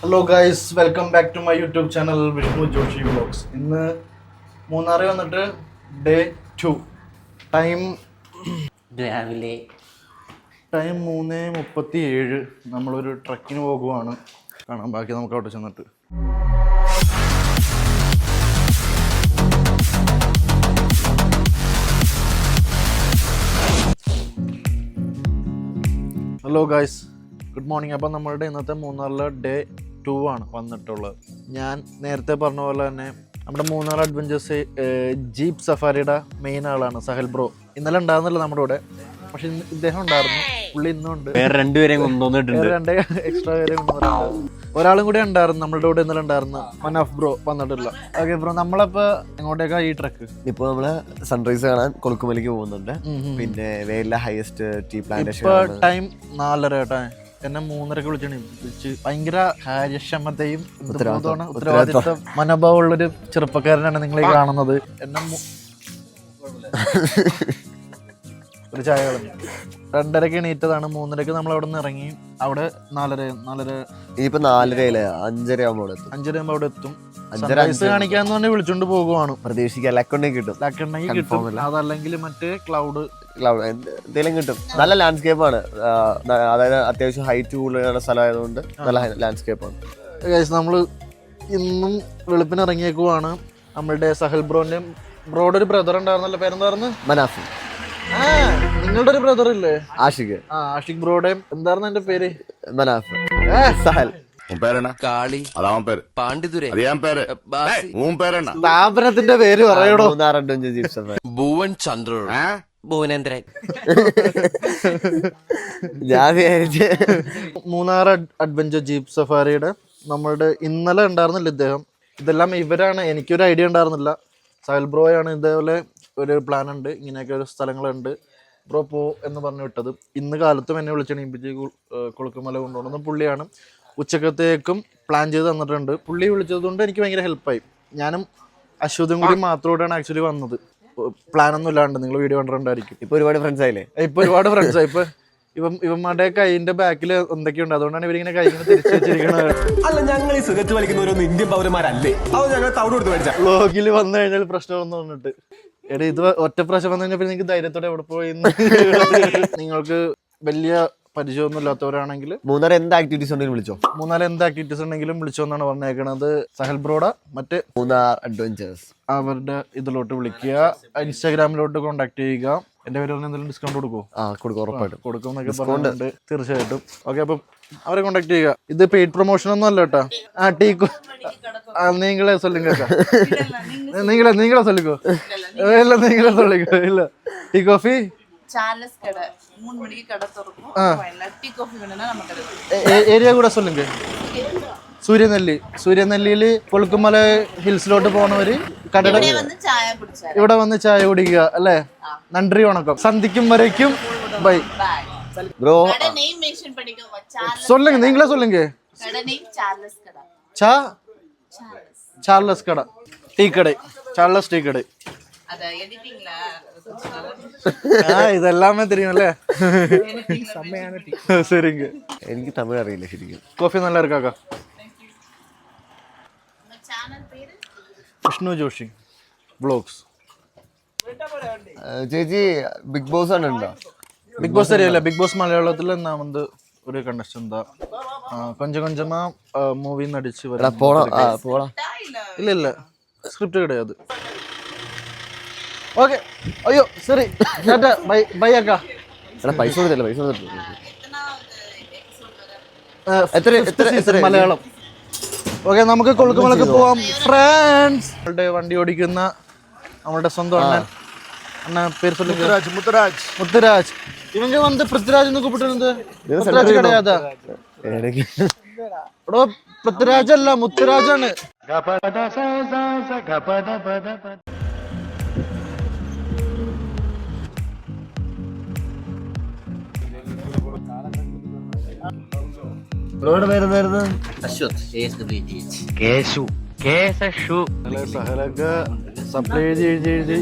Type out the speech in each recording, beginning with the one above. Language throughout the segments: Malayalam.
Hello guys welcome back to my YouTube channel Vishnu Joshi vlogs ഇന്ന് മൂന്നാറിൽ വന്നിട്ട് ഡേ ടു ടൈം രാവിലെ ടൈം മൂന്ന് മുപ്പത്തി ഏഴ് നമ്മളൊരു ട്രക്കിന് പോകുവാണ്. കാണാം ബാക്കി നമുക്ക് അവിടെ ചെന്നിട്ട്. ഹലോ ഗായ്സ് ഗുഡ് മോർണിംഗ് അപ്പം നമ്മളുടെ ഇന്നത്തെ മൂന്നാറിലെ ഡേ ടു ആണ് വന്നിട്ടുള്ളത്. ഞാൻ നേരത്തെ പറഞ്ഞ പോലെ തന്നെ നമ്മുടെ മൂന്നാർ അഡ്വഞ്ചേഴ്സ് ജീപ്പ് സഫാരിയുടെ മെയിൻ ആളാണ് സഹൽ ബ്രോ ഇന്നലെ ഉണ്ടായിരുന്നില്ല നമ്മുടെ കൂടെ. പക്ഷെ ഇന്ന് ഇദ്ദേഹം ഉണ്ടായിരുന്നു. പുള്ളി ഇന്നും ഉണ്ട്. വേറെ രണ്ടുപേരെയും കൊണ്ടുവന്നിട്ടുണ്ട്. രണ്ട് എക്സ്ട്രാ പേരെ കൊണ്ടുവന്നിട്ടുണ്ട്. ഒരാളും കൂടി ഉണ്ടായിരുന്നു. നമ്മളുടെ കൂടെ ഇന്നലെ ഉണ്ടായിരുന്നു മനാഫ് ബ്രോ വന്നിട്ടില്ല. ഓക്കെ ബ്രോ നമ്മളപ്പോ എങ്ങോട്ടേക്കാ ഈ ട്രക്ക് ഇപ്പൊ നമ്മൾ സൺറൈസ് കാണാൻ കൊളുക്കുമലിക്ക് പോകുന്നുണ്ട്. പിന്നെ വേലിലെ ഹൈയസ്റ്റ് ടീ പ്ലാന്റേഷൻ ടൈം നാലര കേട്ടാ. എന്നെ മൂന്നരക്ക് വിളിച്ചാണ് വിളിച്ച് ഭയങ്കര കാര്യക്ഷമതയും ഉത്തരവാദിത്ത. മനോഭാവം മനോഭാവമുള്ളൊരു ചെറുപ്പക്കാരനാണ് നിങ്ങൾ ഈ കാണുന്നത്. എന്നെ ഒരു ചായ കളഞ്ഞു. രണ്ടരക്ക് എണീറ്റതാണ്. മൂന്നരക്ക് നമ്മൾ അവിടെ നിന്ന് ഇറങ്ങി. അവിടെ നാലര നാലര ഇനിയിപ്പോ നാലരയിലെ അഞ്ചര ആകുമ്പോൾ അഞ്ചര ആകുമ്പോൾ അവിടെ എത്തും. സൺറൈസ് കാണിക്കാന്ന് പറഞ്ഞ് വിളിച്ചോണ്ട് പോകുവാണ്. പ്രതീക്ഷിക്കാം. ലക്കുണ്ടെങ്കിൽ കിട്ടും. ലക്കുണ്ടെങ്കിൽ കിട്ടും. അതല്ലെങ്കിൽ മറ്റേ ക്ലൗഡ് ക്ലൗഡ് എന്തെങ്കിലും കിട്ടും. നല്ല ലാൻഡ്സ്കേപ്പ് ആണ്. അതായത് അത്യാവശ്യം ഹൈറ്റ് കൂടുതലുള്ള സ്ഥലമായതുകൊണ്ട് നല്ല ലാൻഡ്സ്കേപ്പ് ആണ്. നമ്മൾ നമ്മൾ ഇന്നും വെളുപ്പിന് ഇറങ്ങിയേക്കുവാണ്. നമ്മളുടെ സഹൽ ബ്രോന്റെ ബ്രോയുടെ ഒരു ബ്രദർ ഉണ്ടായിരുന്നല്ലോ. പേരെന്തായിരുന്നു മനാഫ്. നിങ്ങളുടെ ഒരു ബ്രദർ ഇല്ലേ? ആഷിഖ് ആ ആഷിഖ് ബ്രോയുടെ. എന്തായിരുന്നു എന്റെ പേര്? മനാഫ്. സഹൽ. உன் பேர் என்ன കാളി அதான் அவன் பேரு പാണ്ഡിതുരെ அது என் பேரு ബാസി டேய், உன் பேர் என்ன സ്ഥാപനത്തിന്റെ പേര് പറയടോ Munnar adventure jeep safari Bhuvan Chandra ஆ? ഭുവനേന്ദ്രൻ ഞാൻ വിചാരിച്ച് മൂന്നാർ അഡ്- അഡ്വഞ്ചർ ജീപ്പ് സഫാരിയുടെ നമ്മളുടെ ഇന്നലെ ഉണ്ടായിരുന്നില്ല ഇദ്ദേഹം ഇതെല്ലാം ഇവരാണ് എനിക്കൊരു ഐഡിയ ഉണ്ടായിരുന്നില്ല സഹൽ ബ്രോയാണ് ഇതേപോലെ ഒരു പ്ലാൻ ഉണ്ട് ഇങ്ങനെയൊക്കെ ഒരു സ്ഥലങ്ങളുണ്ട് ബ്രോ പോ എന്ന് പറഞ്ഞു വിട്ടത് ഇന്ന് കാലത്തും എന്നെ വിളിച്ചെണീപ്പിച്ച് കുളുക്കുമല കൊണ്ടുപോകുന്ന പുള്ളിയാണ് ഉച്ചക്കത്തേക്കും പ്ലാൻ ചെയ്ത് തന്നിട്ടുണ്ട്. പുള്ളി വിളിച്ചതുകൊണ്ട് എനിക്ക് ഭയങ്കര ഹെൽപ്പായി ഞാനും അശ്വതും കൂടി മാത്രമായിട്ടാണ് ആക്ച്വലി വന്നത്. പ്ലാൻ ഒന്നും ഇല്ലാണ്ട് നിങ്ങൾ വീഡിയോ കണ്ടിട്ടുണ്ടായിരിക്കും. ഇപ്പൊ ഒരുപാട് ഫ്രണ്ട്സ് ആയില്ലേ? ഇപ്പൊ ഒരുപാട് ഫ്രണ്ട്സ് ആയി. ഇപ്പൊ ഇവൻ ഇവന്മാരുടെ കൈയിന്റെ ബാക്കിൽ എന്തൊക്കെയുണ്ട്? അതുകൊണ്ടാണ് ഇവരിങ്ങനെ കൈ ഇങ്ങനെ തിരിച്ചു വെച്ചിരിക്കുന്നത്. അല്ല ഞങ്ങൾ ഈ സിഗരറ്റ് വലിക്കുന്നവരൊന്നും ഇന്ത്യൻ പൗരന്മാരല്ലേ? അത് ഞങ്ങൾ തവിട് കൊടുത്ത് മേടിച്ച. വ്ളോഗിൽ വന്നു കഴിഞ്ഞാൽ പ്രശ്നമെന്ന് പറഞ്ഞിട്ട്. എടാ ഇത് ഒറ്റ പ്രശ്നം വന്നു കഴിഞ്ഞാൽ നിങ്ങൾക്ക് ധൈര്യത്തോടെ എവിടെ പോയി നിങ്ങൾക്ക് വലിയ പരിചയമൊന്നുമില്ലാത്തവരാണെങ്കിൽ മൂന്നാൽ എന്ത് ആക്ടിവിറ്റീസ് ഉണ്ടെങ്കിലും വിളിച്ചോ? മൂന്നാൽ എന്ത് ആക്ടിവിറ്റീസ് ഉണ്ടെങ്കിലും വിളിച്ചോ എന്നാണ് പറഞ്ഞേക്കണത്. സഹൽ ബ്രോഡ മറ്റ് മൂന്നാർ അഡ്വഞ്ചേഴ്സ് അവരുടെ ഇതിലോട്ട് വിളിക്കുക. ഇൻസ്റ്റാഗ്രാമിലോട്ട് കോണ്ടാക്ട് ചെയ്യുക. എന്റെ പേര് എന്തെങ്കിലും ഡിസ്കൗണ്ട് കൊടുക്കുമോ ആ കൊടുക്കും ഉറപ്പായിട്ടും. കൊടുക്കും എന്നൊക്കെ പറഞ്ഞിട്ടുണ്ട്. തീർച്ചയായിട്ടും. ഓക്കെ അപ്പൊ അവരെ കോണ്ടാക്ട് ചെയ്യുക. ഇത് പെയ്ഡ് പ്രൊമോഷൻ ഒന്നും അല്ല കേട്ടോ. ആ ടീ നിങ്ങളെ സ്വല്ലും കേട്ടോ നിങ്ങളെ നിങ്ങളെ സ്വല്ലിക്കോ? ഇല്ല നിങ്ങളെ സ്വല്ലിക്കോ ഇല്ല. Tea coffee? சார்லஸ் கடை மூணு மணிக்கு கடை திறக்கும் லட்டி காஃபி வேணும்னா நம்ம ஏரியா கூட சொல்லுங்க സൂര്യനെല്ലി. സൂര്യനെല്ലിയിൽ കൊളുക്കുമല ഹിൽസിലോട്ട് പോണവര് കടട ഇവിടെ വന്ന് ചായ കുടിക്കുക അല്ലേ? നന്ദി വണക്കം. സന്ധിക്കും വരയ്ക്കും. ബൈ. ബ്രോ സൊല്ലുങ്ക നിങ്ങളെ സൊല്ലുങ്ക. ചാർലസ് കട. ടീ കട. ചാർലസ് ടീ കട ടീ കട ചാർലസ് ടീ കട அத எடிட்டிங்ல ആ ഇതെല്ലാമേ தெரியும்ல சரிங்க എനിക്ക് തമിഴ് അറിയില്ല ശരിക്കും കോഫി നല്ല ഇരിക്കാക്ക உங்க சேனல் பேரு വിഷ്ണു ജോഷി വ്ളോഗ്സ് ആ, ചേച്ചി ബിഗ് ബോസ് ആണ് ഉണ്ടോ பிக் பாஸ் தெரியல பிக் பாஸ் மலையாளத்துல நான் வந்து ஒரு கண்டஸ்டன்ட் தான் ஆ, கொஞ்சம் கொஞ்சமா மூவி நடிச்சு എടാ வரேன் പോണോ ആ പോടാ இல்ல இல்ல ஸ்கிரிப்ட் கிடையாது ഓക്കെ. അയ്യോ സോറി ബൈ ബൈ അക്ക. എടാ പൈസ കൊടുത്തില്ല പൈസ കൊടുത്തില്ല. എത്ര എത്ര എത്ര മലയാളം. ഓക്കെ നമുക്ക് കൊളുക്കുമലക്ക് പോവാം. ഫ്രണ്ട്സ് നമ്മളുടെ വണ്ടി ഓടിക്കുന്ന നമ്മളുടെ സ്വന്തം അണ്ണൻ. അണ്ണൻ പേര് சொல்லு മുത്തരാജ് മുത്തരാജ്. മുത്തരാജ്. ഇവങ്ക വന്ന് പൃഥ്വിരാജ് എന്ന് കൂപ്പിട്ടിരുന്നത് പൃഥ്വിരാജ് കിടയാതാ. ഇവിടെ പൃഥ്വിരാജ് അല്ല മുത്തരാജാണ്. നിങ്ങളുടെ പേരെന്തായിരുന്നു? അശ്വത് കേശു. കേശു സപ്ലൈ എഴുതി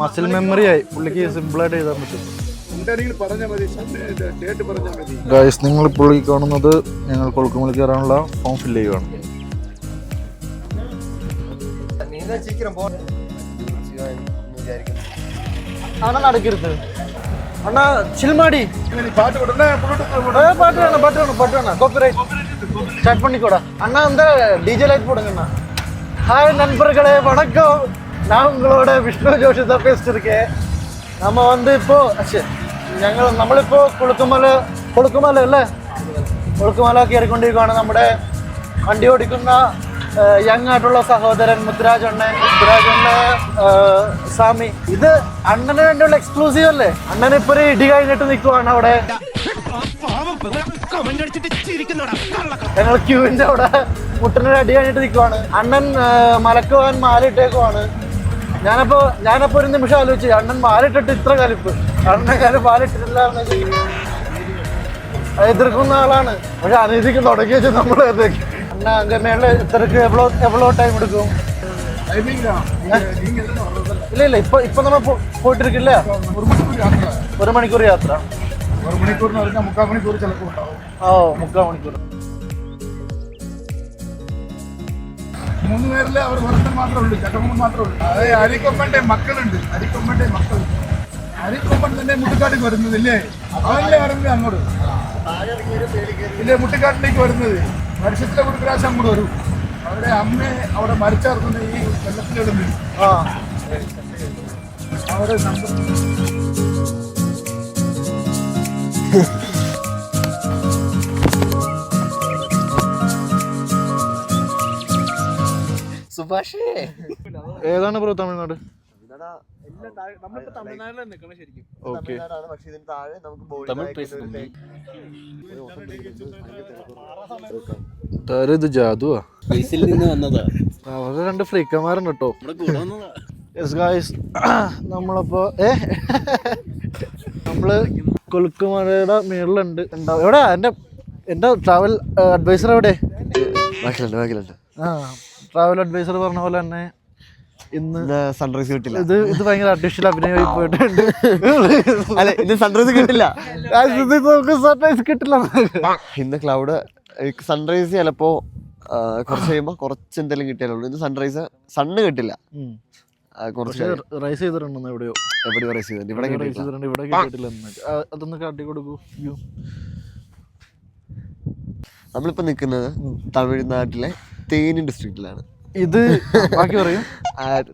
മസിൽ മെമ്മറി ആയി. പുള്ളിക്ക് സിമ്പിളായിട്ട് എഴുതാൻ പറ്റും. ഗൈസ് നിങ്ങൾ ഇപ്പോൾ ഈ കാണുന്നത് ഞങ്ങൾ കൊളുക്കുമണി കയറാനുള്ള ഫോം ഫില്ല് ചെയ്യുകയാണ് അവിടെ നടക്കരുത് அண்ணா சில்மாடி பாட்டு பாட்டு வேணும் பாட்டு வேணும் பாட்டு வேணும் காப்பிரைட் ஸ்டார்ட் பண்ணிக்கோடா அண்ணா அந்த டிஜே லைட் போடுங்கண்ணா ஹாய் நண்பர்களே வணக்கம் நான் உங்களோட விஷ்ணு ஜோஷி தான் பேசிட்டு இருக்கேன் நம்ம வந்து இப்போ ഛെ, ഞങ്ങൾ നമ്മളിപ്പോ കുളുക്കുമല കുളുക്കുമല അല്ലേ കുളുക്കുമല കയറിക്കൊണ്ടിരിക്കുകയാണ് നമ്മുടെ വണ്ടി ഓടിക്കുന്ന യങ് ആയിട്ടുള്ള സഹോദരൻ മുദ്രാജ് അണ്ണൻ മുദ്രാജ് അണ്ണ സ്വാമി. ഇത് അണ്ണന് വേണ്ടിയുള്ള എക്സ്ക്ലൂസീവ് അല്ലേ? അണ്ണൻ ഇപ്പൊ ഒരു ഇടി കഴിഞ്ഞിട്ട് നിൽക്കുവാണ് അവിടെ. ഞങ്ങൾ ക്യൂവിന്റെ അവിടെ മുട്ടനൊരു അടി കഴിഞ്ഞിട്ട് നിൽക്കുവാണ് അണ്ണൻ മലക്കുവാൻ മാലിട്ടേക്കുവാണ്. ഞാനപ്പോ ഞാനപ്പോ ഒരു നിമിഷം ആലോചിച്ചു. അണ്ണൻ മാലിട്ടിട്ട് ഇത്ര കലിപ്പ്. അണ്ണൻ കാലം മാലിട്ടിട്ടില്ല എതിർക്കുന്ന ആളാണ്. പക്ഷെ അനീതിക്ക് തുടങ്ങി വെച്ച് നമ്മൾ അണ്ണ അങ്ങ് മേളിൽ ഇത്രക്ക് എവ്വളോ എവ്വളോ ടൈം എടുക്കും? ഇല്ല ഇല്ല ഇപ്പൊ ഇപ്പൊ നമ്മൾ പോയിട്ട് പോയിട്ടിരിക്കില്ല? ഒരു മണിക്കൂർ യാത്ര. ഒരു മണിക്കൂർ മുക്കാൽ മണിക്കൂർ ചിലപ്പോൾ ഓ മുക്കാൽ മണിക്കൂർ. മൂന്ന് പേരിൽ അവർ ഒരുത്തൻ മാത്രമേ ഉള്ളൂ ചട്ടമ്മ മാത്രമേ ഉള്ളൂ അതായത് അരിക്കൊമ്പന്റെ മക്കളുണ്ട് അരിക്കൊമ്പന്റെ മക്കളുണ്ട് അരിക്കൊമ്പൻ തന്നെ മുട്ടിക്കാട്ടിൽ വരുന്നത് ഇല്ലേ അവനല്ലേ വരുന്നത് അങ്ങോട്ട്? ഇല്ലേ മുട്ടിക്കാട്ടിലേക്ക് വരുന്നത്? വർഷത്തിലെ ഒരു പ്രാവശ്യം കൂടെ വരും. അവിടെ അമ്മയെ അവിടെ മരിച്ചേർക്കുന്ന ഈ വെള്ളത്തിലിടുന്നത് ആ. അവരെ നമ്പർ സുഭാഷേ. ഏതാണ് ബ്രോ തമിഴ്നാട്? ശരിക്കും. തമിഴ്നാടാണ് പക്ഷെ താഴെ നമുക്ക് തമിഴ് ഇത് ജാതുവാ. ബേസിൽ നിന്ന് വന്നതാ. അവരുടെ രണ്ട് ഫ്രീക്കന്മാരുണ്ട് കേട്ടോ. യെസ് നമ്മളപ്പോ ഏ? നമ്മൾ കൊളുക്കുമലയുടെ മേളിലുണ്ട്. ഉണ്ടാവും എവിടെ എന്റെ എന്റെ ട്രാവൽ അഡ്വൈസർ എവിടെ? ബാക്കിലുണ്ട് ബാക്കിലുണ്ട്. ആ ട്രാവൽ അഡ്വൈസർ പറഞ്ഞ പോലെ തന്നെ ഇന്ന് സൺറൈസ് കിട്ടില്ല. ഇത് ഇത് ഭയങ്കര അഡീഷണൽ അഭിനയമായി പോയിട്ടുണ്ട്. അല്ല ഇന്ന് സൺറൈസ് കിട്ടില്ല. നമുക്ക് സർപ്രൈസ് കിട്ടില്ല. ഇന്ന് ക്ലൗഡ് സൺറൈസ് ചിലപ്പോ കുറച്ച് കഴിയുമ്പോ കുറച്ച് എന്തെങ്കിലും കിട്ടിയാലുള്ളൂ ഇന്ന് സൺറൈസ് സണ്ണ് കിട്ടില്ല. കുറച്ച് റൈസ് ചെയ്തിട്ടുണ്ടെന്ന് എവിടെയോ. എവിടെ റൈസ് ചെയ്തിട്ടുണ്ട്. ഇവിടെ ചെയ്തിട്ടുണ്ട് ഇവിടെ കിട്ടിയിട്ടില്ല അതൊന്ന് കാട്ടി കൊടുക്കൂ. നമ്മളിപ്പോൾ നമ്മളിപ്പോ നിൽക്കുന്നത് തമിഴ്നാട്ടിലെ തേനി ഡിസ്ട്രിക്റ്റിലാണ് ഇത് ബാക്കി പറയും.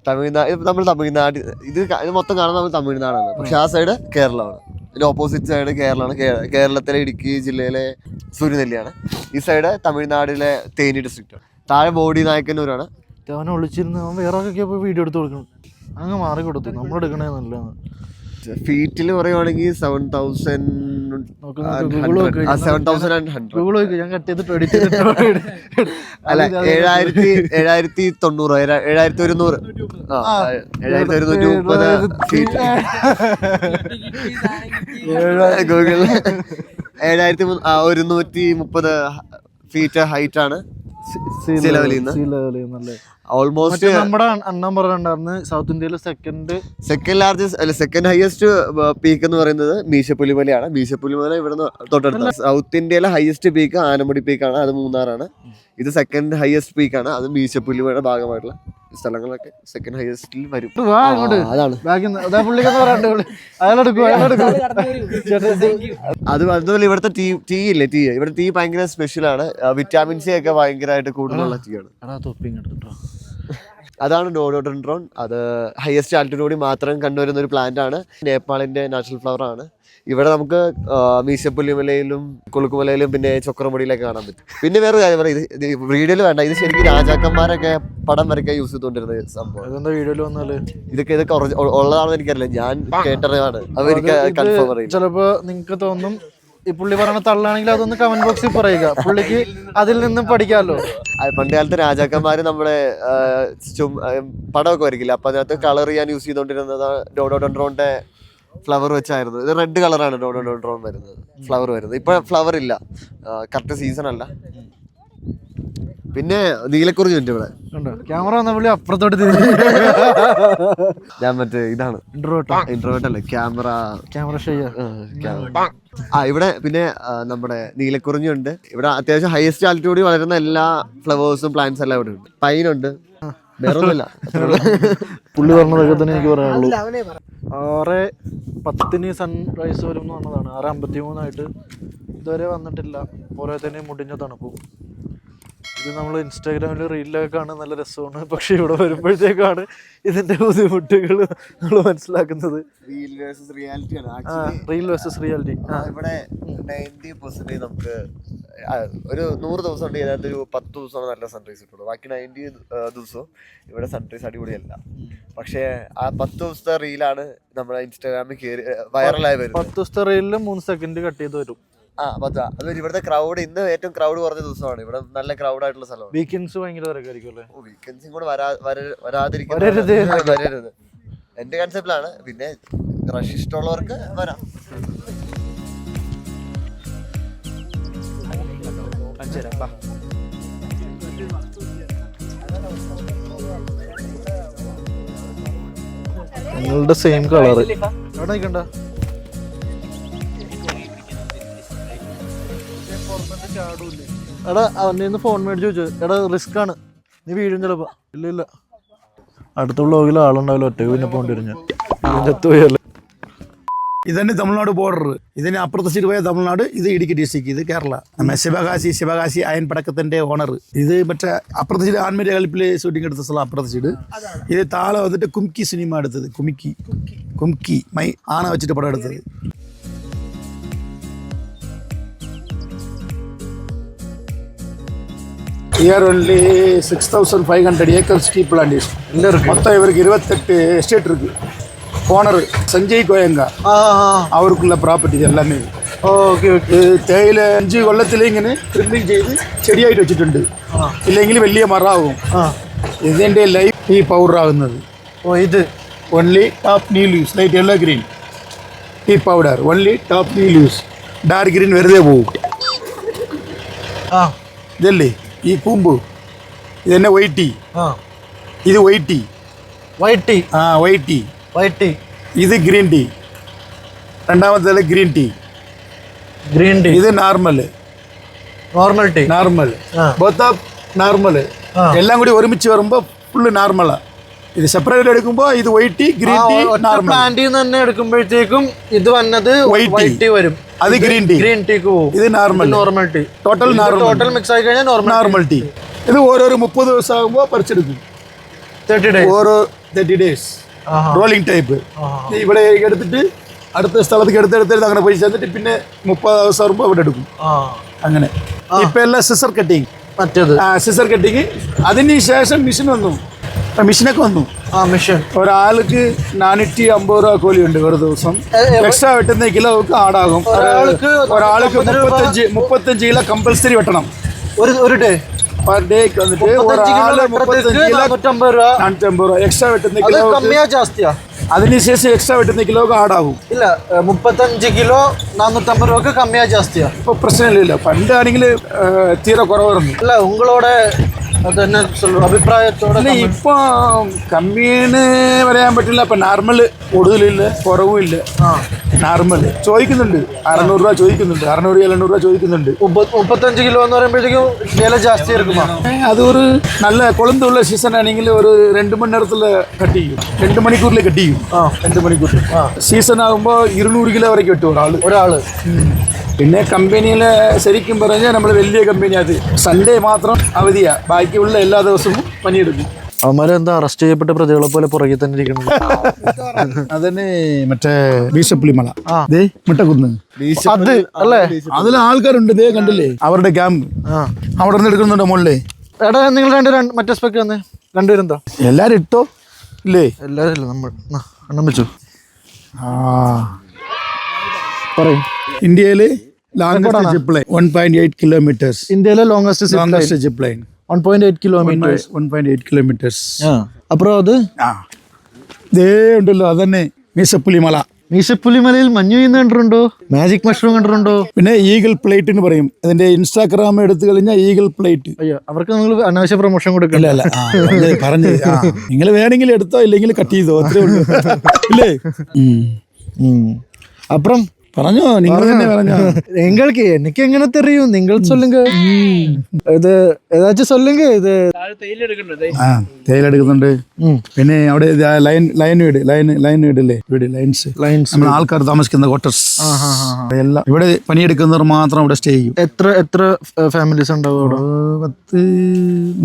തമിഴ്നാട് നമ്മൾ തമിഴ്നാട് ഇത് ഇത് മൊത്തം കാണുന്നത് നമ്മൾ തമിഴ്നാടാണ്. പക്ഷെ ആ സൈഡ് കേരളമാണ്. ഇതിന്റെ ഓപ്പോസിറ്റ് സൈഡ് കേരളമാണ്. കേരളത്തിലെ ഇടുക്കി ജില്ലയിലെ സൂര്യനെല്ലിയാണ്. ഈ സൈഡ് തമിഴ്നാടിലെ തേനി ഡിസ്ട്രിക്റ്റ് ആണ്. താഴെ ബോഡി നായക്കന്നൂരാണ്. അവനെ ഒളിച്ചിരുന്ന് അവൻ വേറെ ഒക്കെ പോയി വീഡിയോ എടുത്ത് കൊടുക്കണം അങ്ങ് മാറി കൊടുത്തു നമ്മൾ എടുക്കണേ നല്ലതാണ് ഫീറ്റിൽ പറയുവാണെങ്കിൽ സെവൻ തൗസൻഡ് അല്ല ഏഴായിരത്തി ഏഴായിരത്തി തൊണ്ണൂറ് ഏഴാ- ഏഴായിരത്തി ഒരുന്നൂറ്. ആ ഏഴായിരത്തി ഒരുന്നൂറ്റി മുപ്പത് ഫീറ്റ് ഗൂഗിളിൽ ഏഴായിരത്തി മു- ആ, ഒരുന്നൂറ്റി മുപ്പത് ഫീറ്റ് ഹൈറ്റ് ആണ് level നിന്ന്. ഓൾമോസ്റ്റ് നമ്മുടെ അണ്ണൻ പറഞ്ഞിട്ടുണ്ടായിരുന്നു സൗത്ത് ഇന്ത്യയിലെ സെക്കൻഡ് സെക്കൻഡ് ലാർജസ്റ്റ് അല്ല സെക്കൻഡ് ഹയസ്റ്റ് പീക്ക് എന്ന് പറയുന്നത് മീശപ്പുലിമലയാണ്. മീശപ്പുലിമല ഇവിടുന്ന് തൊട്ടടുത്ത. സൗത്ത് ഇന്ത്യയിലെ ഹയസ്റ്റ് പീക്ക് ആനമുടി പീക്കാണ് അത് മൂന്നാറാണ്. ഇത് സെക്കൻഡ് ഹയസ്റ്റ് പീക്കാണ് അത് മീശപ്പുലിമലയുടെ ഭാഗമായിട്ടുള്ള സ്ഥലങ്ങളൊക്കെ സെക്കൻഡ് ഹയസ്റ്റിൽ വരും. വാ അങ്ങോട്ട്. അതാണ്. ബാക്കി അതാ അതുപോലെ ഇവിടുത്തെ ടീ ടീ ഇല്ലേ ടീ? ഇവിടെ ടീ ഭയങ്കര സ്പെഷ്യലാണ് വിറ്റാമിൻ സി ഒക്കെ ഭയങ്കരമായിട്ട് കൂടുതലുള്ള ടീ ആണ്. എടുത്തിട്ടോ അതാണ് ഡോഡോഡെൻഡ്രോൺ അത് ഹയസ്റ്റ് ആൾട്ടിറ്റ്യൂഡിൽ മാത്രം കണ്ടുവരുന്ന ഒരു പ്ലാന്റ് ആണ്. നേപ്പാളിന്റെ നാച്ചുറൽ ഫ്ലവർ ആണ്. ഇവിടെ നമുക്ക് മീശപ്പുല്ലിമലയിലും കുളുക്കുമലയിലും പിന്നെ ചൊക്രമുടിയിലൊക്കെ കാണാൻ പറ്റും. പിന്നെ വേറെ കാര്യം പറയാം ഇത് വീഡിയോയിൽ വേണ്ട. ഇത് ശരിക്കും രാജാക്കന്മാരൊക്കെ പടം വരയ്ക്കാൻ യൂസ് ചെയ്തുകൊണ്ടിരുന്ന സംഭവം വീഡിയോയിൽ വന്നാൽ? ഇതൊക്കെ ഇതൊക്കെ ഉള്ളതാണെന്ന് എനിക്കറിയില്ല. ഞാൻ അത് എനിക്ക് ഇത് കൺഫേം അറിയാം ചിലപ്പോ നിങ്ങക്ക് തോന്നും ഈ പുള്ളി പറഞ്ഞ തള്ളാണെങ്കിൽ അതൊന്ന് കമന്റ് ബോക്സിൽ പറയുക. പുള്ളിക്ക് അതിൽ നിന്നും പഠിക്കാമല്ലോ. പണ്ട് കാലത്ത് രാജാക്കന്മാര് നമ്മുടെ പടമൊക്കെ വരയ്ക്കില്ല? അപ്പൊ അതിനകത്ത് കളർ ചെയ്യാൻ യൂസ് ചെയ്തോണ്ടിരുന്നത് ഡോഡോഡോൺട്രോണിന്റെ ഫ്ലവർ വെച്ചായിരുന്നു. ഇത് റെഡ് കളറാണ് ഡോഡോഡോൺട്രോൺ വരുന്നത്. ഫ്ലവർ വരുന്നത്. ഇപ്പൊ ഫ്ലവർ ഇല്ല. കറക്റ്റ് സീസൺ അല്ല. പിന്നെ നീലക്കുറിഞ്ഞു ഉണ്ട് ഇവിടെ. കണ്ടോ ക്യാമറ വന്ന പുള്ളി അപ്പുറത്തോട്ട് ഞാൻ മറ്റേ ഇതാണ്. ഇൻട്രോവേർട്ട് അല്ലേ ക്യാമറ. ക്യാമറ ഷെയ്യ ആ ഇവിടെ പിന്നെ നമ്മുടെ നീലക്കുറിഞ്ഞുണ്ട് ഇവിടെ അത്യാവശ്യം ഹയസ്റ്റ് ആൾട്ടിറ്റ്യൂഡിൽ വളരുന്ന എല്ലാ ഫ്ലവേഴ്സും പ്ലാന്റ്സ് എല്ലാം ഇവിടെ ഉണ്ട്. പൈനുണ്ട് ഉണ്ട്. ഉള്ളൂ. പുള്ളി പറഞ്ഞതൊക്കെ തന്നെ എനിക്ക് പറയാനുള്ളൂ. ആറ് പത്തിന് സൺറൈസ് വരും എന്ന് പറഞ്ഞതാണ്. ആറ് അമ്പത്തി മൂന്നായിട്ട് ഇതുവരെ വന്നിട്ടില്ല. പോലെ തന്നെ മുടിഞ്ഞ തണുപ്പും. ഇത് നമ്മൾ ഇൻസ്റ്റാഗ്രാമിൽ റീലിലൊക്കെ കാണാൻ നല്ല രസമാണ്. പക്ഷെ ഇവിടെ വരുമ്പോഴത്തേക്കാണ് ഇതിന്റെ ബുദ്ധിമുട്ടുകൾ നമ്മൾ മനസ്സിലാക്കുന്നത്. Real versus reality. ആ റീൽ വേഴ്സസ് റിയാലിറ്റി ആ, ഇവിടെ നയന്റി പെർസെന്റേജ് നമുക്ക് ആ, ഒരു നൂറ് ദിവസം ഉണ്ട്. ഇതിനകത്ത് ഒരു പത്ത് ദിവസമാണ് നല്ല സൺറൈസ് കിട്ടുള്ളൂ. ബാക്കി നയന്റി ദിവസവും ഇവിടെ സൺറൈസ് അടിപൊളിയല്ല. പക്ഷേ ആ പത്ത് ദിവസത്തെ റീലാണ് നമ്മുടെ ഇൻസ്റ്റാഗ്രാമിൽ കയറി വൈറലായി വരുന്നത്. പത്ത് ദിവസത്തെ റീലിൽ മൂന്ന് സെക്കൻഡ് കട്ട് ചെയ്ത് വരും. ആ പത്ത്. അത് ഇവിടുത്തെ ക്രൗഡ് ഇന്ന് ഏറ്റവും ക്രൗഡ് കുറഞ്ഞ ദിവസമാണ്. ഇവിടെ നല്ല ക്രൗഡ് ആയിട്ടുള്ള സ്ഥലമാണ്. വീക്കെൻഡ്സ് ഭയങ്കര തിരക്കായിരിക്കുമല്ലേ ഓ വീക്കെൻഡ്സും കൂടെ വരാ വര- വരാതിരിക്കുന്ന വരരുത്. ആ, വരരുത്. എന്റെ കൺസെപ്റ്റിലാണ് പിന്നെ റഷ് ഇഷ്ടമുള്ളവർക്ക് വരാം. നിങ്ങളുടെ സെയിം കളർ എവിടെ നിൽക്കണ്ട എടാ അവന്റെ ഫോൺ മേടിച്ച് വെച്ചു. എടാ റിസ്ക് ആണ്. നീ വീഴും ചിലപ്പോ. ഇല്ല ഇല്ല. അടുത്ത ബ്ലോഗിൽ ആളുണ്ടാവില്ല. ഒറ്റ പിന്നെ പോകേണ്ടി വരും ഞാൻ ചത്തുപോയല്ലേ? ഇതന്നെ തമിഴ്നാട് ബോർഡർ ഇതിന് അപ്പുറത്തെ സൈഡ് പോയ തമിഴ്നാട് ഇത് ഇടുക്കി ഡിസ്ട്രിക്ട് ഇത് കേരള. നമ്മ ശിവകാശി ശിവകാശി അയൻ ഓണർ ഇത് മറ്റേ അപ്പുറത്തെ സീഡ് ആൻമേരി കളിപ്പിൽ ഷൂട്ടിംഗ് എടുത്ത സ്ഥലം അപ്പുറത്തെ സീഡ് ഇത് താളെ വന്നിട്ട് കുംകി സിനിമ എടുത്തത്. കുമിക്കി. കുംകി മൈ ആന വെച്ചിട്ട് പടം എടുത്തത്. year only six thousand five hundred acres tea plantation இல்லை இருக்கு மொத்தம் இவருக்கு இருபத்தெட்டு எஸ்டேட் இருக்கு ஓனர் சஞ்சய் கோயங்கா ആ അവർക്കുള്ള പ്രോപ്പർട്ടി ഇത് എല്ലാമേ ഓക്കെ ഓക്കെ ഇത് തേയില അഞ്ച് കൊല്ലത്തിൽ ഇങ്ങനെ ട്രിമ്മിങ് ചെയ്ത് ചെടിയായിട്ട് വെച്ചിട്ടുണ്ട് ഇല്ലെങ്കിൽ വലിയ മറാവും ആ ഇതിൻ്റെ ലൈഫ് ഈ പൗഡർ ആകുന്നത് ഓ ഇത് ഓൺലി ടോപ്പ് നീ ലൂസ് ലൈറ്റ് യെല്ലോ ഗ്രീൻ ഈ പൗഡർ ഓൺലി ടോപ്പ് നീ ലൂസ് ഡാർക്ക് ഗ്രീൻ വെറുതെ പോവും ആ ഇതല്ലേ ഈ കൂമ്പ് ഇത് വൈറ്റ് വൈറ്റി ആ. ഇത് വൈറ്റ് വൈറ്റ് ടീ ആ വൈറ്റ് വൈറ്റ് ടീ ഇത് ഗ്രീൻ ടീ രണ്ടാമത്തേത് ഗ്രീൻ ടീ ഗ്രീൻ ടീ ഇത് നോർമൽ നോർമൽ ടീ നോർമൽ ആ. ബോത്ത് നോർമൽ ആ. എല്ലാം കൂടി ഒരുമിച്ച് വരുമ്പോൾ ഫുള്ള് നോർമലാ ഇത് സെപ്പറേറ്റ് എടുക്കുമ്പോൾ ഇത് white tea green tea normal പ്ലാന്റിൽ നിന്ന് തന്നെ എടുക്കുമ്പോഴത്തേക്കും ഇത് വന്നത് White. tea. വൈറ്റ് ടീ വരും. അത് ഗ്രീൻ ടീ ഗ്രീൻ ടീക്ക് പോകും ഇത് normal normal tea total total mix ആയി കഴിഞ്ഞാൽ നോർമൽ നോർമൽ ടീ ഇത് ഓരോരോ മുപ്പത് ദിവസം ആകുമ്പോൾ പറിച്ചെടുക്കും. തേർട്ടി ഡേയ്സ് ഓരോ തേർട്ടി ഡേയ്സ്. റോളിംഗ് ടൈപ്പ് ഇവിടെ എടുത്തിട്ട് അടുത്ത സ്ഥലത്തേക്ക് എടുത്തെടുത്തെടുത്ത് അങ്ങനെ പോയി ചെന്നിട്ട് പിന്നെ മുപ്പത് ദിവസം ആകുമ്പോൾ അവിടെ എടുക്കും. അങ്ങനെ. ഇപ്പം എല്ലാം സിസർ കട്ടിങ് മറ്റേത്. സിസർ കട്ടിങ് അതിന് ശേഷം മെഷീൻ വന്നു. മെഷീനൊക്കെ വന്നു. ആ മിഷൻ. ഒരാൾക്ക് നാനൂറ്റി അമ്പത് രൂപ ഉണ്ട് ഒരു ദിവസം. എക്സ്ട്രാ വെട്ടുന്ന കിലോ ആടാകും. ഒരാൾക്ക് ഒരാൾക്ക് മുപ്പത്തഞ്ച് മുപ്പത്തഞ്ച് കിലോ കമ്പൽസറി വെട്ടണം. ഒരു ഒരു ഡേ. പെർ ഡേക്ക് വന്നിട്ട് നാനൂറ്റമ്പത് രൂപ. എക്സ്ട്രാ വെട്ടുന്ന കിലോ കമ്മിയാ ജാസ്തിയാ. അതിനുശേഷം എക്സ്ട്രാ വെട്ടുന്ന കിലോ ആടാകും. ഇല്ല മുപ്പത്തഞ്ച് കിലോ നാനൂറ്റമ്പത് രൂപക്ക് കമ്മിയാ ജാസ്തിയാ. ഇപ്പൊ പ്രശ്നമില്ല പണ്ട് ആണെങ്കിൽ തീരെ കുറവായിരുന്നു. അല്ല ഉങ്ങളോടെ அது என்ன சொல்ற അഭിപ്രായത്തോടെ അല്ല ഇപ്പൊ കമ്മിന്ന് പറയാൻ പറ്റില്ല ഇപ്പൊ നോർമൽ കൂടുതലില്ല കുറവും ഇല്ല നോർമൽ ചോദിക്കുന്നുണ്ട് അറുന്നൂറ് രൂപ ചോദിക്കുന്നുണ്ട് അറുന്നൂറ് എഴുന്നൂറ് രൂപ ചോദിക്കുന്നുണ്ട് മുപ്പ- മുപ്പത്തഞ്ച് കിലോ എന്ന് പറയുമ്പോഴത്തേക്കും വില ജാസ്തി இருக்குமா ഏ, അത് ഒരു നല്ല കൊളുന്തുള്ള സീസൺ ആണെങ്കിൽ ഒരു രണ്ട് മണി നേരത്തിൽ കട്ട് ചെയ്യും രണ്ട് മണിക്കൂറിൽ കട്ട് ചെയ്യും രണ്ട് മണിക്കൂർ സീസൺ ആകുമ്പോൾ ഇരുന്നൂറ് കിലോ വരെ കിട്ടും ഒരാൾ ഒരാള് പിന്നെ കമ്പനിയിലെ ശരിക്കും പറഞ്ഞാൽ നമ്മൾ വലിയ കമ്പനി അത് സൺഡേ മാത്രം അവധിയാ ബാക്കിയുള്ള എല്ലാ ദിവസവും പണിയെടുക്കും. അവന്മാരെന്താ അറസ്റ്റ് ചെയ്യപ്പെട്ട പ്രതികളെ പോലെ പുറകെ തന്നെ ഇരിക്കണം അതന്നെ മറ്റേ ബീശപ്പുളിമല ദേ മുട്ടക്കുന്ന്. അത് അല്ലേ? അതിൽ ആൾക്കാരുണ്ട് ദേ കണ്ടില്ലേ? അവരുടെ ക്യാമ്പ്. ആ. അവിടെ നിന്ന് എടുക്കുന്നുണ്ടോ മുകളിലെ എടാ നിങ്ങൾ രണ്ട് രണ്ട് മറ്റേ സ്പെക്ക് തന്നെ കണ്ടുവരുന്നോ എല്ലാരും ഇട്ടോ? ഇല്ലേ? എല്ലാരും ഇല്ല നമ്മൾ എണ്ണം വെച്ചു ആ. പറയും. ഇന്ത്യയിലെ longest zip line one point eight kilometres ഇന്ത്യയിലെ longest longest zip line one point eight kilometres one point eight kilometres അപ്പുറം അത്? ആ. ദേ ഉണ്ടല്ലോ അതന്നെ. മീസപ്പുലി മല മീശപ്പുലിമലയിൽ മഞ്ഞു വീഴുന്ന കണ്ടിട്ടുണ്ടോ? മാജിക് മഷ്റൂം കണ്ടിട്ടുണ്ടോ? പിന്നെ ഈഗിൾ പ്ലേറ്റ് എന്ന് പറയും. അതിന്റെ ഇൻസ്റ്റാഗ്രാം എടുത്തു കഴിഞ്ഞാൽ ഈഗിൾ പ്ലേറ്റ് അയ്യോ അവർക്ക് നിങ്ങൾ അനാവശ്യ പ്രൊമോഷൻ കൊടുക്കണ്ട. അല്ല ആ, പറഞ്ഞത് പറഞ്ഞു. നിങ്ങൾ വേണമെങ്കിൽ എടുത്തോ ഇല്ലെങ്കിൽ കട്ട് ചെയ്തോ. അത്രേ ഉള്ളൂ. ഇല്ലേ? ഉം. ഉം. അപ്പുറം? പറഞ്ഞോ നിങ്ങൾ തന്നെ പറഞ്ഞോ. നിങ്ങൾക്ക് എനിക്ക് എങ്ങനെ തെറിയും? നിങ്ങൾ ചൊല്ലുങ്ക. ഇത് ഏതാച്ചും ചൊല്ലുങ്ക? ഇത് ആ തേയില പിന്നെ അവിടെ ലൈൻ ലൈൻ വീട് ലൈൻ ലൈൻ വീടില്ലേ? വീട് ലൈൻസ്. ലൈൻസ്. നമ്മൾ ആൾക്കാർ താമസിക്കുന്ന ക്വാർട്ടേഴ്സ് എല്ലാം ഇവിടെ പണിയെടുക്കുന്നവർ മാത്രം ഇവിടെ സ്റ്റേ ചെയ്യും. എത്ര എത്ര ഫാമിലീസ് ഉണ്ടാവും പത്ത്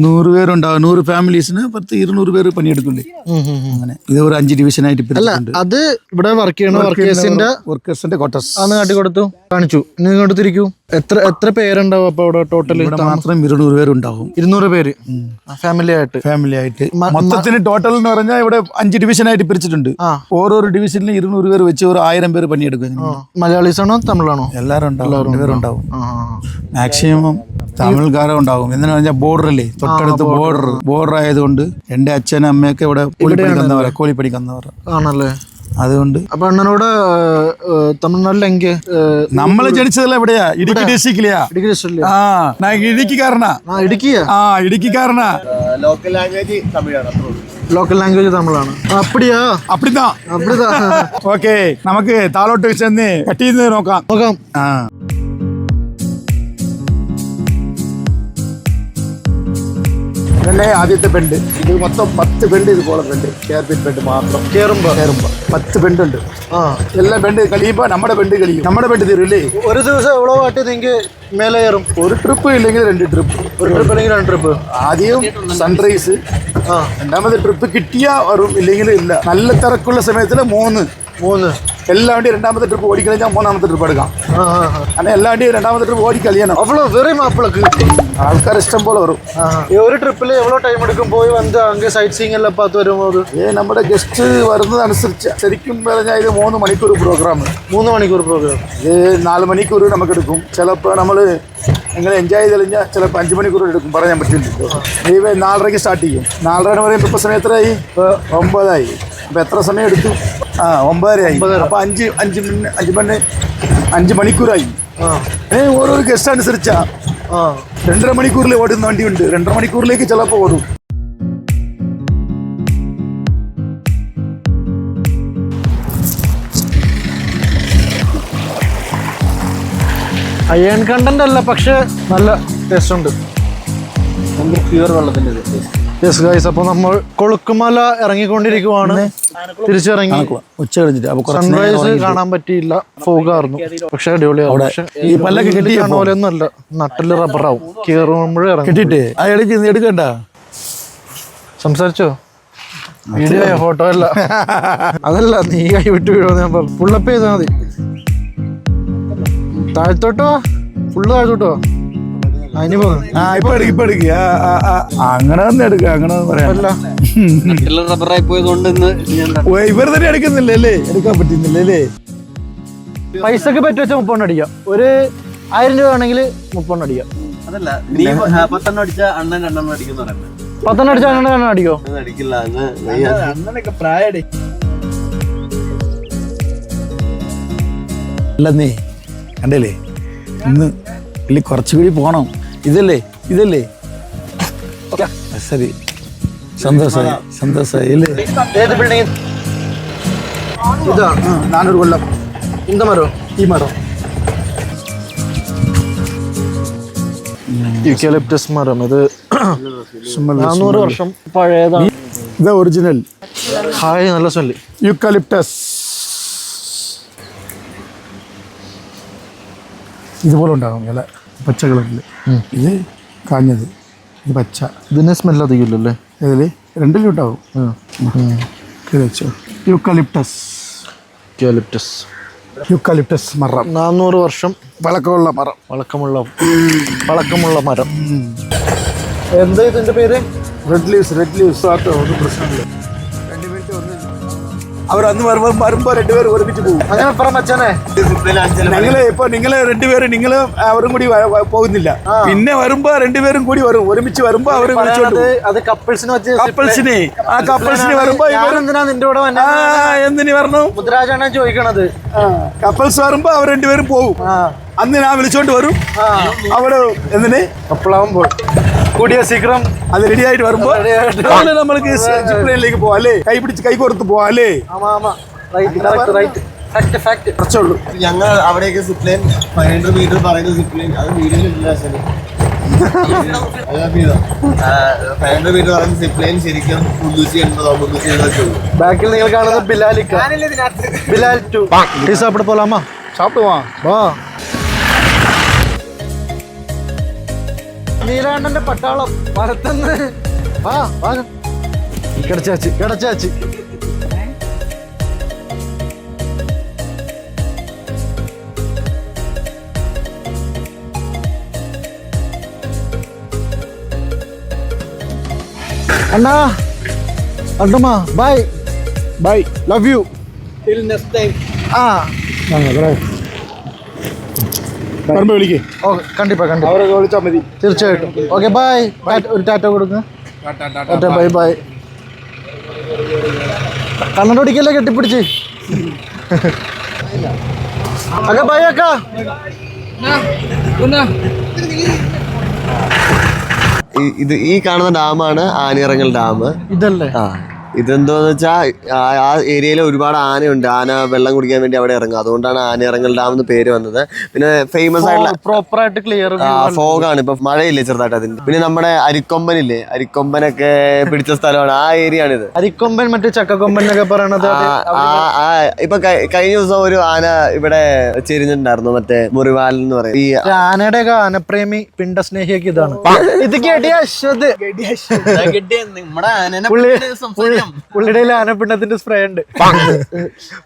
നൂറ് പേരുണ്ടാവും. നൂറ് ഫാമിലീസിന് പത്ത് ഇരുന്നൂറ് പേര് പണിയെടുക്കുന്നുണ്ട്. അങ്ങനെ. ഇത് ഒരു അഞ്ച് ഡിവിഷൻ ആയിട്ട് അത് ഇവിടെ വർക്ക് ചെയ്യണ വർക്കേഴ്സിന്റെ വർക്കേഴ്സിന്റെ ക്വാർട്ടേഴ്സ് അന്ന് കാട്ടി കൊടുത്തു കാണിച്ചു. ഇനി ഇങ്ങോട്ട് തിരിക്കൂ എത്ര എത്ര പേരുണ്ടാവും അപ്പൊ അവിടെ ടോട്ടൽ മാത്രം ഇരുന്നൂറ് പേരുണ്ടാവും. ഇരുന്നൂറ് പേര്? ഫാമിലി ആയിട്ട്. ഫാമിലി ആയിട്ട്. മൊത്തത്തിന് ടോട്ടൽ എന്ന് പറഞ്ഞാൽ ഇവിടെ അഞ്ച് ഡിവിഷനായിട്ട് പിരിച്ചിട്ടുണ്ട്. ഓരോ ഡിവിഷനിലും ഇരുന്നൂറ് പേര് വെച്ച് ഒരു ആയിരം പേര് പണിയെടുക്കും മലയാളീസ് ആണോ തമിഴാണോ? എല്ലാവരും ഉണ്ടാവും. ആ. മാക്സിമം തമിഴ്കാരം ഉണ്ടാവും. എന്തിനാ പറഞ്ഞാൽ ബോർഡറല്ലേ തൊട്ടടുത്ത് ബോർഡർ ബോർഡർ ആയതുകൊണ്ട് എന്റെ അച്ഛനും അമ്മയൊക്കെ ഇവിടെ കൂലിപ്പണിക്കുന്നവരാ കൂലിപ്പണിക്കുന്നവർ ആണല്ലേ? അതുകൊണ്ട് അപ്പൊ അണ്ണനോട് തമിഴ്നാട്ടിൽ എങ്കെ നമ്മൾ ജനിച്ചതല്ല എവിടെയാ ഇടുക്കി ഡിസ്ട്രിക്റ്റിലെയാ? ഇടുക്കി സ്റ്റല്ലേ ആ ഞാൻ ഇടുക്കിക്കാരനാ. ആ ഇടുക്കിയാ ആ ഇടുക്കിക്കാരനാ. ലോക്കൽ ലാംഗ്വേജ് തമിഴാണ് അത്രേ ലോക്കൽ ലാംഗ്വേജ് തമിഴാണ്. അപ്പടിയാ? അപ്പടിതാ. അപ്പടിതാ. ഓക്കെ നമുക്ക് താളോട്ട് ചെന്ന് കട്ടിന്ന് നോക്കാം. നോക്കാം. ആ. ഇതല്ലേ ആദ്യത്തെ പെണ്ട് ഇത് മൊത്തം പത്ത് പെണ്ട് ഇതുപോലെ പെണ്ട് കേർപിറ്റ് പെണ്ട് മാത്രം. കേറുമ്പോ? കേറുമ്പോ. പത്ത് ബെണ്ടുണ്ട് ആ. എല്ലാ പെണ്ട് കളിയുമ്പോ നമ്മുടെ പെണ്ട് കളിയും നമ്മുടെ ബെണ്ട് തീരുല്ലേ ഒരു ദിവസം എവിടെ പാട്ട് നിങ്ങൾക്ക് മേലെ കയറും? ഒരു ട്രിപ്പ് ഇല്ലെങ്കിൽ രണ്ട് ട്രിപ്പ് ഒരു ട്രിപ്പ് അല്ലെങ്കിൽ രണ്ട് ട്രിപ്പ് ആദ്യം സൺറൈസ് ആ. രണ്ടാമത് ട്രിപ്പ് കിട്ടിയ വരും. ഇല്ലെങ്കിൽ ഇല്ല. നല്ല തിരക്കുള്ള സമയത്തിൽ മൂന്ന്. മൂന്ന്. എല്ലാ വണ്ടിയും രണ്ടാമത്തെ ട്രിപ്പ് ഓടിക്കളിച്ചാൽ മൂന്നാമത്തെ ട്രിപ്പ് എടുക്കാം. കാരണം എല്ലാ വണ്ടിയും രണ്ടാമത്തെ ട്രിപ്പ് ഓടിക്കളിയണം അവളോ വെറും മാപ്പിളക്ക്. ആൾക്കാർ ഇഷ്ടം പോലെ വരും. ഈ ഒരു ട്രിപ്പിൽ എവ്വളോ ടൈം എടുക്കും? പോയി വന്ന് അങ്ങ് സൈറ്റ് സീങ് എല്ലാം പാത്ത് വരുമ്പോൾ ഏ നമ്മുടെ ഗസ്റ്റ് വരുന്നതനുസരിച്ച്. ശരിക്കും പറഞ്ഞാൽ ഇത് മൂന്ന് മണിക്കൂർ പ്രോഗ്രാം മൂന്ന് മണിക്കൂർ പ്രോഗ്രാം ഇത് നാല് മണിക്കൂർ നമുക്ക് എടുക്കും. ചിലപ്പോൾ നമ്മൾ എങ്ങനെ എൻജോയ് ചെയ്ത് കഴിഞ്ഞാൽ ചിലപ്പോൾ അഞ്ച് മണിക്കൂർ എടുക്കും പറയാൻ പറ്റില്ല. ഇനിയിപ്പോൾ നാലരയ്ക്ക് സ്റ്റാർട്ട് ചെയ്യും. നാലര എന്ന് പറയുമ്പോൾ ഇപ്പോൾ സമയം എത്രയായി? ഒമ്പതായി. അപ്പോൾ എത്ര സമയം എടുത്തു? ആ ഒമ്പതരയായി. അപ്പോൾ അഞ്ച് അഞ്ച് മിനിറ്റ് അഞ്ച് മണി അഞ്ച് മണിക്കൂറായി. ഏ ഓരോരോ ഗസ്റ്റ് അനുസരിച്ചാ. രണ്ടര മണിക്കൂറിൽ ഓടുന്ന വണ്ടിയുണ്ട് രണ്ടര മണിക്കൂറിലേക്ക് ചിലപ്പോൾ ഓടും. അയൺ കണ്ടന്റ് അല്ല പക്ഷെ നല്ല ടേസ്റ്റ് ഉണ്ട്. പ്യുവർ വെള്ളത്തിന്റെ യെസ് ഗൈസ് അപ്പോൾ നമ്മൾ കൊളുക്കുമല ഇറങ്ങിക്കൊണ്ടിരിക്കുവാണ്. തിരിച്ചിറങ്ങി. ഉച്ച കഴിഞ്ഞിട്ട്. അപ്പോൾ സൺറൈസ് കാണാൻ പറ്റിയില്ല. ഫോഗായിരുന്നു പക്ഷെ അടിപൊളിയാണ് ഇതിൽ പോലെ നട്ടിൽ റബ്ബറാവും. കയറുമ്പോഴേ കെട്ടിട്ട് എടുക്കണ്ട. സംസാരിച്ചോ? വീഡിയോ ഫോട്ടോ അല്ല. അതല്ല നീ കൈ വിട്ട് വീഴുമെന്ന് ഞാൻ പറഞ്ഞു. ഫുള്ളപ്പ് ചെയ്താൽ മതി. താഴ്ത്തോട്ടോ? ഫുള്ള് താഴ്ത്തോട്ടോ? ആ ഇപ്പൊ എടുക്ക് ഇപ്പൊ എടുക്ക്. അങ്ങനെ തന്നെ എടുക്ക അങ്ങനെ പറയാം. റബ്ബറായി പോയതുകൊണ്ട് ഇന്ന് ഞാൻ ഓ, ഇവർ തന്നെ എടുക്കുന്നില്ല അല്ലേ? എടുക്കാൻ പറ്റുന്നില്ല അല്ലേ? പൈസക്ക് പറ്റി വെച്ചാൽ മുപ്പണ്ണം അടിക്കാം. ഒരു ആയിരം രൂപ ആണെങ്കിൽ മുപ്പണ്ണം അടിക്കാം. അതല്ല നീ പത്തെണ്ണം അടിച്ച അണ്ണൻ രണ്ടെണ്ണം അടിക്കുന്ന പറയുന്നത്. പത്തെണ്ണം അടിച്ച അണ്ണൻ അടിക്കോ? അങ്ങ് അല്ല നീ കണ്ടല്ലേ? ഇന്ന് ഇല്ല കുറച്ചുകൂടി പോണം. ഇതല്ലേ ഇതല്ലേ? ശരി. സന്തോഷമായി സന്തോഷമായി അല്ലേ? ഏത് ബിൽഡിംഗ് ഇതാ. ആ, നാനൂറ് കൊല്ലം. ഇന്ത മരം? ഈ മരം. യുക്കാലിപ്റ്റസ് മരം. ഇത് നാനൂറ് വർഷം പഴയതാണ്. ഇത് ഒറിജിനൽ ഹായ് നല്ല സ്മെല്ല് യുക്കാലിപ്റ്റസ് ഇതുപോലെ ഉണ്ടാകും ഇല പച്ച കളറിൽ ഇത് കാഞ്ഞത്. ഇത് പച്ച. ഇതിന് സ്മെല്ല് അധികമില്ലല്ലേ? ഇതിൽ രണ്ടിലും ഉണ്ടാവും ഇത് വെച്ചോ. യുക്കലിപ്റ്റസ്. യുക്കാലിപ്റ്റസ്. യുക്കലിപ്റ്റസ് മരം നാനൂറ് വർഷം പഴക്കമുള്ള മരം പഴക്കമുള്ള പഴക്കമുള്ള മരം. എന്താ ഇതിന്റെ പേര്? റെഡ് ലീവ്സ് റെഡ് ലീവ്സ് ആട്ടോ ഒരു പ്രശ്നമില്ല. അവർ അന്ന് വരുമ്പോ വരുമ്പോ രണ്ടുപേരും ഒരുമിച്ച് പോകും. അങ്ങനെ പറ മച്ചാനെ. നിങ്ങൾ ഇപ്പൊ നിങ്ങൾ രണ്ടുപേരും നിങ്ങളും അവരും കൂടി പോകുന്നില്ല. പിന്നെ വരുമ്പോ രണ്ടുപേരും കൂടി വരും. ഒരുമിച്ച് വരുമ്പോ അവർ വിളിച്ചോണ്ട് അത് അത് കപ്പിൾസിന് വെച്ച് കപ്പിൾസിനെ. ആ കപ്പിൾസിന് വരുമ്പോ എന്തിനാ നിന്റെ കൂടെ എന്തിനു പറഞ്ഞു മുദ്രാജാണ് ചോദിക്കണത്. കപ്പിൾസ് വരുമ്പോ അവർ രണ്ടുപേരും പോകും. അന്ന് ഞാൻ വിളിച്ചോണ്ട് വരും. അവിടെ എന്തിന്? കപ്പിളാവുമ്പോൾ. കൂടിയ ശീഘ്രം അത് റെഡി ആയിട്ട് വരുമ്പോ നമ്മൾക്ക് ജിപ്ലൈനിലേക്ക് പോവാം അല്ലേ? കൈ പിടിച്ച് കൈ കൊടുത്ത് പോവാം അല്ലേ? ഞങ്ങൾ അവിടെയൊക്കെ സിപ്ലൈൻ ഫൈവ് ഹൺഡ്രഡ് മീറ്റർ പറയുന്ന സിപ്ലൈൻ അത് വീഡിയോയിലില്ല ശരി. ഫൈവ് മീറ്റർ പറയുന്ന സിപ്ലൈൻ ശരിക്കും എൺപതോ മുന്നൂറ്റി എഴുപതോ ബാക്കിൽ നിങ്ങൾ കാണുന്നത് ബിലാലിക്കാൻ ബിലാൽ ടു. ടീ ഷോപ്പിൽ പോലാമാ ഷോപ്പിൽ വാ. നീലാണ്ടന്റെ പട്ടാളം. മരത്തന്ന് വാ വാ. കിടച്ചാച്ചി കിടച്ചാച്ചി അണ്ണാ അണ്ടുമാ bye bye love you till next time ആ വരുമ്പോ വിളിക്കേ. ഓ കണ്ടിപ്പാ കണ്ടിപ്പാ. അവരെ വിളിച്ചാൽ മതി. തീർച്ചയായിട്ടും. ഓക്കെ ബൈ ഒരു ടാറ്റ കൊടുക്കുക ടാറ്റ ബൈ ബൈ കണ്ണടൊടിക്കല്ലേ കെട്ടിപ്പിടിച്ച്? അക്ക ബൈ അക്ക. ഇത് ഈ കാണുന്ന ഡാമാണ് ആനിറങ്ങൽ ഡാം. ഇതല്ലേ? ആ. ഇതെന്തോന്ന് വെച്ചാൽ ആ ഏരിയയിൽ ഒരുപാട് ആനയുണ്ട്. ആന വെള്ളം കുടിക്കാൻ വേണ്ടി അവിടെ ഇറങ്ങും. അതുകൊണ്ടാണ് ആന ഇറങ്ങൽ ഡാം എന്ന് പേര് വന്നത്. പിന്നെ ഫേമസ് ആയിട്ടുള്ള പ്രോപ്പർ ആയിട്ട് ക്ലിയർ ഫോഗാണ്. ഇപ്പൊ മഴയില്ലേ ചെറുതായിട്ട് അതിന്റെ പിന്നെ നമ്മുടെ അരിക്കൊമ്പനില്ലേ? അരിക്കൊമ്പനൊക്കെ പിടിച്ച സ്ഥലമാണ്. ആ ഏരിയ ആണിത് അരിക്കൊമ്പൻ മറ്റേ ചക്കക്കൊമ്പൻ എന്നൊക്കെ പറയണത് ഇപ്പൊ കഴിഞ്ഞ ദിവസം ഒരു ആന ഇവിടെ ചെരിഞ്ഞിട്ടുണ്ടായിരുന്നു മറ്റേ മുറിവാലൻ എന്ന് പറയും. ഈ ആനയുടെ ഒക്കെ ആനപ്രേമി പിണ്ടസ്നേഹിയൊക്കെ ഇതാണ്. ഇത് കേട്ടിയ അശ്വത്. പുള്ളി പുള്ളി- പുള്ളിയുടെ ആനപ്പിണ്ണത്തിന്റെ ആനപ്പിണ്ടത്തിന്റെ സ്പ്രേ ഉണ്ട്.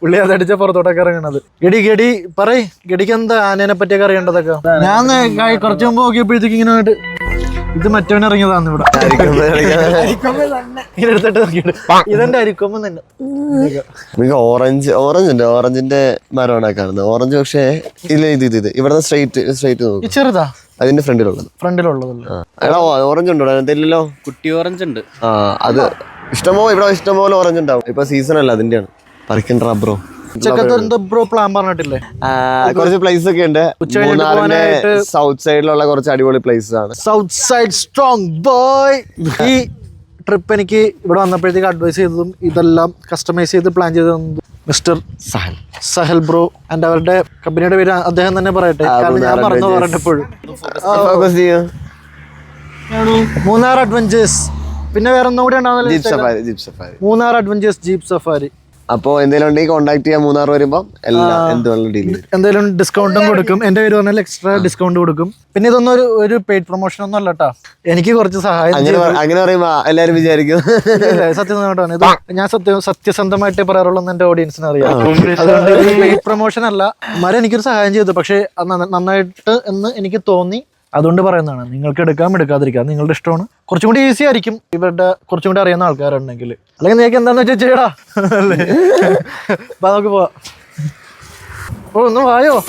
പുള്ളി അതടിച്ച പുറത്തോട്ടൊക്കെ ഇറങ്ങണത്. ഗഡി ഗഡി പറയ്. ഗഡിക്ക് എന്താ ആനേനെ പറ്റിയൊക്കെ അറിയേണ്ടതൊക്കെ? ഞാൻ കുറച്ചു മുമ്പ് നോക്കിയപ്പോഴത്തേക്ക് ഇങ്ങനെ ആയിട്ട് ഇത് മറ്റവൻ ഇറങ്ങിയതാണ് ഇവിടെ. ഇങ്ങനെ എടുത്തിട്ട് നോക്കിയിട്ട് ഇതെന്റെ അരിക്കൊമ്പ് തന്നെ. ഓറഞ്ച് ഓറഞ്ച് ഉണ്ട്. ഓറഞ്ചിന്റെ മരമാണ് കാണുന്നത് ഓറഞ്ച് പക്ഷേ ഇല്ല ഇത് ഇത് ഇത്. ഇവിടെ സ്ട്രൈറ്റ് സ്ട്രൈറ്റ് നോക്കും. ചെറുതാ? അതിന്റെ ഫ്രണ്ടിലുള്ളത്. ഫ്രണ്ടിലുള്ളത് ഓറഞ്ച് ഉണ്ടോ? എന്തെങ്കിലോ കുട്ടി ഓറഞ്ച് ഉണ്ട്. ആ അത് ഇഷ്ടമോ ഇവിടെ ഇഷ്ടംപോലെ ഓറഞ്ച് ഉണ്ടാവും. ഇപ്പൊ സീസൺ അല്ല അതിന്റെയാണ്. പറിക്കണ്ട റബ്ബറോ ബ്രോ പ്ലാൻ പറഞ്ഞിട്ടില്ലേ? കുറച്ച് പ്ലേസ് ഒക്കെ ഉണ്ട്. മൂന്നാറിന്റെ സൗത്ത് സൈഡിലുള്ള കുറച്ച് അടിപൊളി പ്ലേസ് ആണ്. സൗത്ത് സൈഡ് സ്ട്രോങ് ബോയ് ഈ ട്രിപ്പ് എനിക്ക് ഇവിടെ വന്നപ്പോഴത്തേക്ക് അഡ്വൈസ് ചെയ്തതും ഇതെല്ലാം കസ്റ്റമൈസ് ചെയ്ത് പ്ലാൻ ചെയ്തതും mister Sahal. Sahal bro and അവരുടെ കമ്പനിയുടെ പേര് അദ്ദേഹം തന്നെ പറയട്ടെ. കാരണം ഞാൻ പറഞ്ഞു പറഞ്ഞപ്പോഴും. മൂന്നാർ അഡ്വഞ്ചേഴ്സ് പിന്നെ വേറെ ഒന്നും കൂടി jeep safari jeep safari. Munnar adventures jeep safari. അപ്പോ എന്തെങ്കിലും ഉണ്ടെങ്കിൽ കോൺടാക്ട് ചെയ്യാൻ മൂന്നാർ വരുമ്പോൾ എല്ലാം എന്ത് ഡീൽ ചെയ്യും. എന്തെങ്കിലും ഡിസ്കൗണ്ടും കൊടുക്കും. എന്റെ പേര് പറഞ്ഞാൽ എക്സ്ട്രാ ഡിസ്കൗണ്ട് കൊടുക്കും. പിന്നെ ഇതൊന്നും ഒരു ഒരു പെയ്ഡ് പ്രൊമോഷൻ ഒന്നും അല്ല കേട്ടോ എനിക്ക് കുറച്ച് സഹായം അങ്ങനെ അങ്ങനെ പറയുമ്പോ എല്ലാരും വിചാരിക്കും. സത്യം സത്യസന്ധമായിട്ടാണ് ഇത് ഞാൻ സത്യം സത്യസന്ധമായിട്ട് പറയാറുള്ളൂ എന്റെ എന്റെ ഓഡിയൻസിന് അറിയാം അതുകൊണ്ട് പെയ്ഡ് പ്രൊമോഷൻ അല്ല. മരം എനിക്കൊരു സഹായം ചെയ്തു. പക്ഷെ നന്നായിട്ട് എന്ന് എനിക്ക് തോന്നി. അതുകൊണ്ട് പറയുന്നതാണ് നിങ്ങൾക്ക് എടുക്കാം എടുക്കാതിരിക്കാം. നിങ്ങളുടെ ഇഷ്ടമാണ്. കുറച്ചും കൂടി ഈസി ആയിരിക്കും. ഇവരുടെ കുറച്ചും കൂടി അറിയുന്ന ആൾക്കാരുണ്ടെങ്കിൽ. അല്ലെങ്കിൽ നിങ്ങൾക്ക് എന്താന്ന് വെച്ചാൽ ചെയ്യടാ. അല്ലേ? അപ്പൊ നമുക്ക് പോവാം. ഓ ഒന്ന് വായോ?